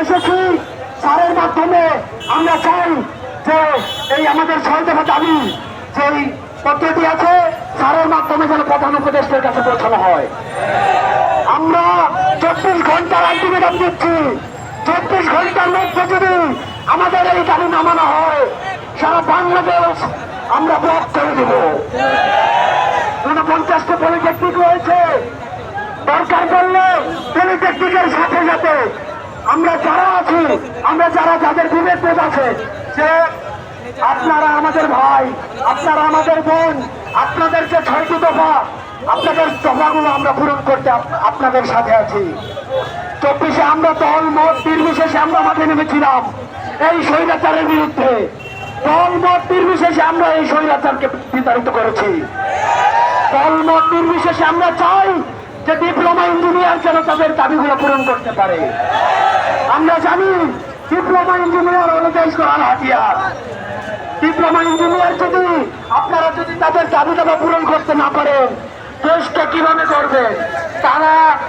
এসেছি সারের মাধ্যমে। আমরা চাই যে এই আমাদের দফা দাবি, যেই পদ্ধতি আছে, সারের মাধ্যমে যেন প্রধান উপদেষ্টার কাছে পৌঁছানো হয়। আমরা চব্বিশ ঘণ্টার আলটিমেটাম দিচ্ছি। চব্বিশ ঘণ্টার মধ্যে যদি আমাদের এই দাবি নামানো হয়, সারা বাংলাদেশ আমরা ব্লক করে দেব। ঊনপঞ্চাশটা পলিটেকনিক রয়েছে। দরকার পড়লে পলিটেকনিকের সাথে সাথে আমরা যারা আছি, আমরা যারা যাদের বিবেক বোধ আছে যে আপনারা আমাদের ভাই, আপনারা আমাদের বোন, আপনাদের যে ছয়টি দফা, আপনাদের দফাগুলো আমরা পূরণ করতে আপনাদের সাথে আছি। চব্বিশে আমরা দল মত নির্বিশেষে আমরা মাঠে নেমেছিলাম এই স্বৈরাচারের বিরুদ্ধে। দল মত নির্বিশেষে আমরা এই স্বৈরাচারকে বিতাড়িত করেছি। দল মত নির্বিশেষে আমরা চাই যে ডিপ্লোমা ইঞ্জিনিয়ার যেন তাদের দাবিগুলো পূরণ করতে পারে। আমরা জানি ডিপ্লোমা ইঞ্জিনিয়ার হলো দেশ করার হাতিয়ার। ডিপ্লোমা ইঞ্জিনিয়ার যদি আপনারা যদি তাদের দাবি দাবা পূরণ করতে না পারেন, দেশটা কীভাবে করবে তারা